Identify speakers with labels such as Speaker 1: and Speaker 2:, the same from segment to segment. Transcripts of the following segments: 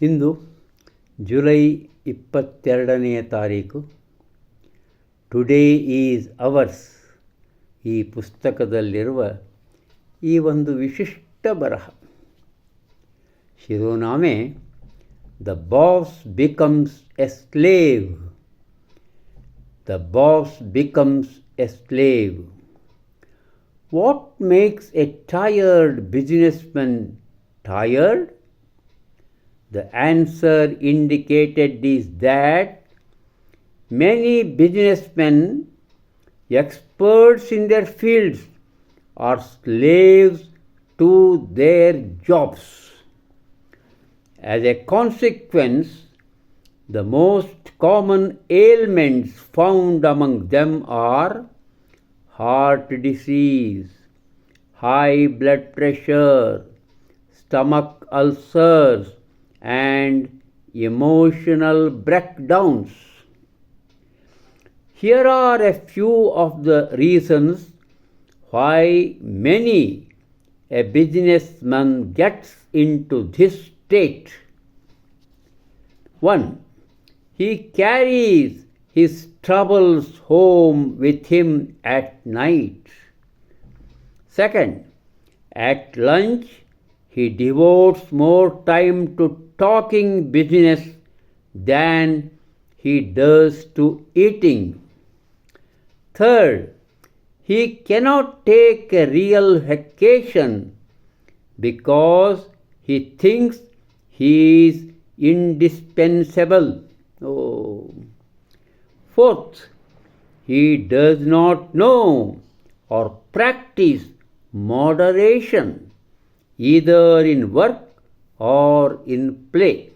Speaker 1: ಇಂದು July ಇಪ್ಪತ್ತೆರಡನೆಯ ತಾರೀಕು. Today is ours ಈ ಪುಸ್ತಕದಲ್ಲಿರುವ ಈ ಒಂದು ವಿಶಿಷ್ಟ ಬರಹ. ಶಿರೋನಾಮೆ the boss becomes a slave the boss becomes a slave what makes a tired businessman tired The answer indicated is that many businessmen, experts in their fields, are slaves to their jobs. As a consequence, the most common ailments found among them are heart disease, high blood pressure, stomach ulcers, and emotional breakdowns. Here are a few of the reasons why many a businessman gets into this state. 1. He carries his troubles home with him at night. Second, at lunch, he devotes more time to talking business than he does to eating. Third, he cannot take a real vacation because he thinks he is indispensable. Oh. Fourth, he does not know or practice moderation either in work or in play.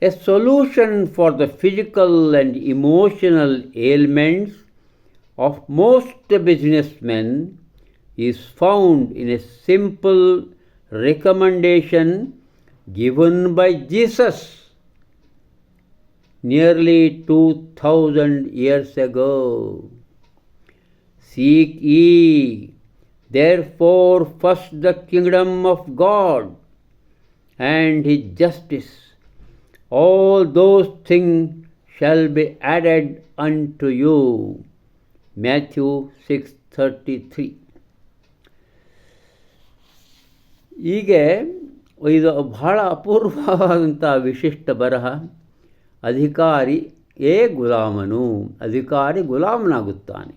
Speaker 1: A solution for the physical and emotional ailments of most businessmen is found in a simple recommendation given by Jesus nearly 2000 years ago. Seek ye therefore first the kingdom of God and his justice. All those things shall be added unto you. Matthew 6:33 ಹೀಗೆ ಇದು ಬಹಳ ಅಪೂರ್ವವಾದಂಥ ವಿಶಿಷ್ಟ ಬರಹ ಅಧಿಕಾರಿ ಏ ಗುಲಾಮನು ಅಧಿಕಾರಿ ಗುಲಾಮನಾಗುತ್ತಾನೆ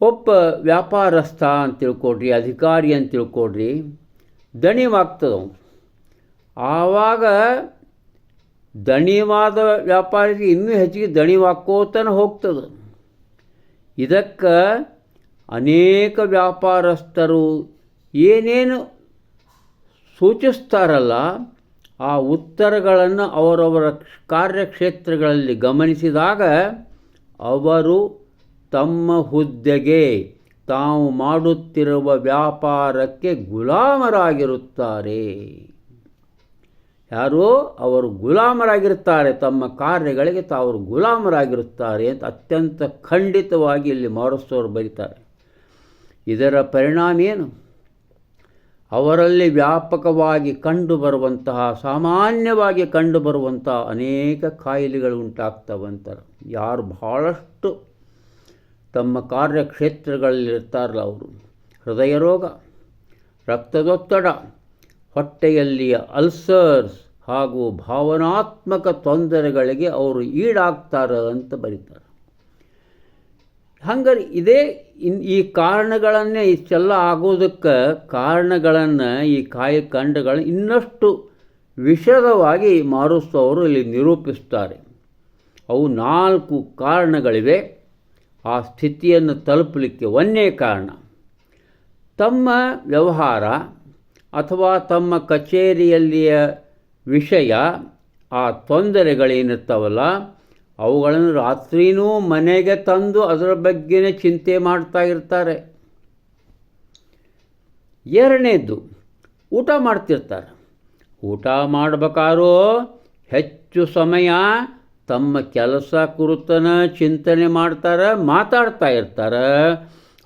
Speaker 1: ಒಬ್ಬ ವ್ಯಾಪಾರಸ್ಥ ಅಂತ ತಿಳ್ಕೊಡ್ರಿ, ಅಧಿಕಾರಿ ಅಂತ ತಿಳ್ಕೊಡ್ರಿ, ದಣಿವಾಗ್ತದವು. ಆವಾಗ ದಣಿವಾದ ವ್ಯಾಪಾರಿಗೆ ಇನ್ನೂ ಹೆಚ್ಚಿಗೆ ದಣಿವಾಕೋತನ ಹೋಗ್ತದೆ. ಇದಕ್ಕೆ ಅನೇಕ ವ್ಯಾಪಾರಸ್ಥರು ಏನೇನು ಸೂಚಿಸ್ತಾರಲ್ಲ, ಆ ಉತ್ತರಗಳನ್ನು ಅವರವರ ಕಾರ್ಯಕ್ಷೇತ್ರಗಳಲ್ಲಿ ಗಮನಿಸಿದಾಗ ಅವರು ತಮ್ಮ ಹುದ್ದೆಗೆ ತಾವು ಮಾಡುತ್ತಿರುವ ವ್ಯಾಪಾರಕ್ಕೆ ಗುಲಾಮರಾಗಿರುತ್ತಾರೆ. ಯಾರೋ ಅವರು ಗುಲಾಮರಾಗಿರುತ್ತಾರೆ, ತಮ್ಮ ಕಾರ್ಯಗಳಿಗೆ ತಾವು ಗುಲಾಮರಾಗಿರುತ್ತಾರೆ ಅಂತ ಅತ್ಯಂತ ಖಂಡಿತವಾಗಿ ಇಲ್ಲಿ ಮಾರಸ್ತವರು ಬರೀತಾರೆ. ಇದರ ಪರಿಣಾಮ ಏನು? ಅವರಲ್ಲಿ ವ್ಯಾಪಕವಾಗಿ ಕಂಡುಬರುವಂತಹ ಸಾಮಾನ್ಯವಾಗಿ ಕಂಡುಬರುವಂತಹ ಅನೇಕ ಕಾಯಿಲೆಗಳು ಉಂಟಾಗ್ತವಂತಾರೆ. ಯಾರು ಬಹಳಷ್ಟು ತಮ್ಮ ಕಾರ್ಯಕ್ಷೇತ್ರಗಳಲ್ಲಿರ್ತಾರಲ್ಲ ಅವರು. ಹೃದಯ ರೋಗ, ರಕ್ತದೊತ್ತಡ, ಹೊಟ್ಟೆಯಲ್ಲಿಯ ಅಲ್ಸರ್ಸ್ ಹಾಗೂ ಭಾವನಾತ್ಮಕ ತೊಂದರೆಗಳಿಗೆ ಅವರು ಈಡಾಗ್ತಾರೆ ಅಂತ ಬರೀತಾರೆ. ಹಂಗಾರೆ ಇದೇ ಇನ್ ಈ ಕಾರಣಗಳನ್ನೇ ಇಷ್ಟೆಲ್ಲ ಆಗೋದಕ್ಕೆ ಕಾರಣಗಳನ್ನು ಈ ಕಾಯಿ ಕಂಡಗಳನ್ನು ಇನ್ನಷ್ಟು ವಿಶದವಾಗಿ ಮಾರುಸ್ತವರು ಇಲ್ಲಿ ನಿರೂಪಿಸ್ತಾರೆ. ಅವು ನಾಲ್ಕು ಕಾರಣಗಳಿವೆ. ಆ ಸ್ಥಿತಿಯನ್ನು ತಲುಪಲಿಕ್ಕೆ ಒಂದೇ ಕಾರಣ. ತಮ್ಮ ವ್ಯವಹಾರ ಅಥವಾ ತಮ್ಮ ಕಚೇರಿಯಲ್ಲಿಯ ವಿಷಯ ಆ ತೊಂದರೆಗಳೇನಿರ್ತಾವಲ್ಲ ಅವುಗಳನ್ನು ರಾತ್ರಿನೂ ಮನೆಗೆ ತಂದು ಅದರ ಬಗ್ಗೆನೇ ಚಿಂತೆ ಮಾಡ್ತಾ ಇರ್ತಾರೆ. ಎರಡನೇದ್ದು, ಊಟ ಮಾಡ್ತಿರ್ತಾರೆ. ಊಟ ಮಾಡಬೇಕಾದ್ರೂ ಹೆಚ್ಚು ಸಮಯ ತಮ್ಮ ಕೆಲಸ ಕುರಿತನ ಚಿಂತನೆ ಮಾಡ್ತಾರೆ, ಮಾತಾಡ್ತಾ ಇರ್ತಾರೆ.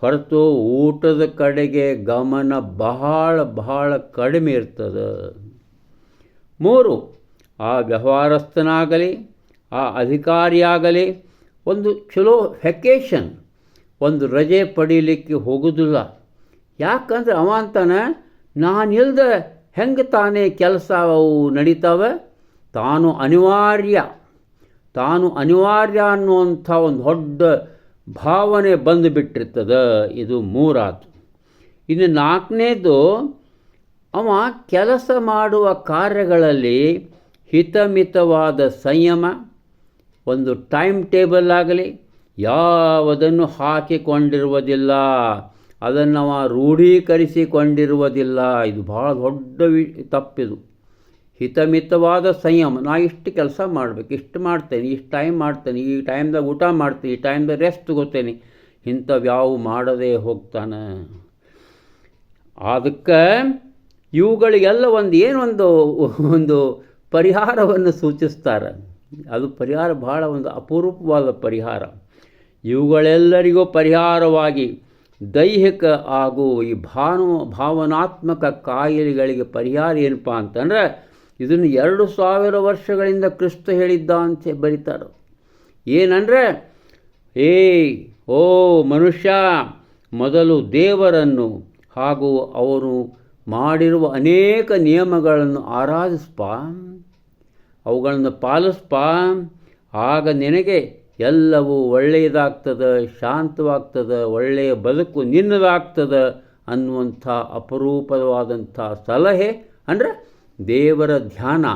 Speaker 1: ಹೊರತು ಊಟದ ಕಡೆಗೆ ಗಮನ ಬಹಳ ಬಹಳ ಕಡಿಮೆ ಇರ್ತದೆ. ಮೂರು, ಆ ವ್ಯವಹಾರಸ್ಥನಾಗಲಿ, ಆ ಅಧಿಕಾರಿಯಾಗಲಿ, ಒಂದು ಚಲೋ ವೆಕೇಷನ್ ಒಂದು ರಜೆ ಪಡೀಲಿಕ್ಕೆ ಹೋಗೋದಿಲ್ಲ. ಯಾಕಂದ್ರೆ ಅಂತಾನೆ, ನಾನಿಲ್ದ ಹೆಂಗೆ ತಾನೇ ಕೆಲಸ ಅವು ನಡೀತಾವೆ? ತಾನು ಅನಿವಾರ್ಯ. ತಾನು ಅನಿವಾರ್ಯ ಅನ್ನುವಂಥ ಒಂದು ದೊಡ್ಡ ಭಾವನೆ ಬಂದು ಬಿಟ್ಟಿರ್ತದೆ ಇದು ಮೂರಾತು. ಇನ್ನು ನಾಲ್ಕನೇದು, ಅವ ಕೆಲಸ ಮಾಡುವ ಕಾರ್ಯಗಳಲ್ಲಿ ಹಿತಮಿತವಾದ ಸಂಯಮ, ಒಂದು ಟೈಮ್ ಟೇಬಲ್ ಆಗಲಿ, ಯಾವುದನ್ನು ಹಾಕಿಕೊಂಡಿರುವುದಿಲ್ಲ, ಅದನ್ನು ರೂಢೀಕರಿಸಿಕೊಂಡಿರುವುದಿಲ್ಲ. ಇದು ಭಾಳ ದೊಡ್ಡ ವಿ, ತಪ್ಪಿದು. ಹಿತಮಿತವಾದ ಸಂಯಮ. ನಾ ಇಷ್ಟು ಕೆಲಸ ಮಾಡಬೇಕು. ಇಷ್ಟು ಮಾಡ್ತೇನೆ, ಇಷ್ಟು ಟೈಮ್ ಮಾಡ್ತೇನೆ, ಈ ಟೈಮ್ದಾಗ ಊಟ ಮಾಡ್ತೀನಿ, ಈ ಟೈಮ್ದಾಗ ರೆಸ್ಟ್ ತಗೋತೇನೆ. ಇಂಥವ್ಯಾವು ಮಾಡದೇ ಹೋಗ್ತಾನೆ. ಅದಕ್ಕೆ ಇವುಗಳಿಗೆಲ್ಲ ಒಂದು ಏನೊಂದು ಒಂದು ಪರಿಹಾರವನ್ನು ಸೂಚಿಸ್ತಾರೆ. ಅದು ಪರಿಹಾರ ಬಹಳ ಒಂದು ಅಪರೂಪವಾದ ಪರಿಹಾರ. ಇವುಗಳೆಲ್ಲರಿಗೂ ಪರಿಹಾರವಾಗಿ ದೈಹಿಕ ಹಾಗೂ ಈ ಭಾನು, ಭಾವನಾತ್ಮಕ ಕಾಯಿಲೆಗಳಿಗೆ ಪರಿಹಾರ ಏನಪ್ಪ ಅಂತಂದರೆ ಇದನ್ನು ಎರಡು ಸಾವಿರ ವರ್ಷಗಳಿಂದ ಕ್ರಿಸ್ತ ಹೇಳಿದ್ದ ಅಂತ ಬರೀತಾರೆ. ಏನಂದರೆ, ಏ, ಓ ಮನುಷ್ಯ, ಮೊದಲು ದೇವರನ್ನು ಹಾಗೂ ಅವರು ಮಾಡಿರುವ ಅನೇಕ ನಿಯಮಗಳನ್ನು ಆರಾಧಿಸ್ಪ, ಅವುಗಳನ್ನು ಪಾಲಿಸ್ಪ, ಆಗ ನಿನಗೆ ಎಲ್ಲವೂ ಒಳ್ಳೆಯದಾಗ್ತದೆ, ಶಾಂತವಾಗ್ತದೆ, ಒಳ್ಳೆಯ ಬದುಕು ನಿನ್ನದಾಗ್ತದೆ ಅನ್ನುವಂಥ ಅಪರೂಪವಾದಂಥ ಸಲಹೆ ಅಂದರೆ ದೇವರ ಧ್ಯಾನ,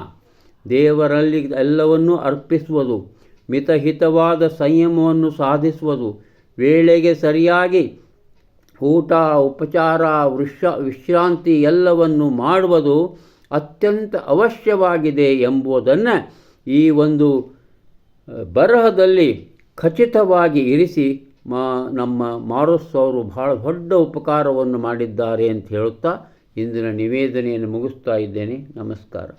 Speaker 1: ದೇವರಲ್ಲಿ ಎಲ್ಲವನ್ನೂ ಅರ್ಪಿಸುವುದು, ಮಿತಹಿತವಾದ ಸಂಯಮವನ್ನು ಸಾಧಿಸುವುದು, ವೇಳೆಗೆ ಸರಿಯಾಗಿ ಊಟ, ಉಪಚಾರ, ವೃಷ, ವಿಶ್ರಾಂತಿ ಎಲ್ಲವನ್ನು ಮಾಡುವುದು ಅತ್ಯಂತ ಅವಶ್ಯವಾಗಿದೆ ಎಂಬುದನ್ನು ಈ ಒಂದು ಬರಹದಲ್ಲಿ ಖಚಿತವಾಗಿ ಇರಿಸಿ ಮಾ, ನಮ್ಮ ಮಾರುಸ್ ಅವರು ಬಹಳ ದೊಡ್ಡ ಉಪಕಾರವನ್ನು ಮಾಡಿದ್ದಾರೆ ಅಂತ ಹೇಳುತ್ತಾ ಇಂದಿನ ನಿವೇದನೆಯನ್ನು ಮುಗಿಸ್ತಾ ಇದ್ದೇನೆ. ನಮಸ್ಕಾರ.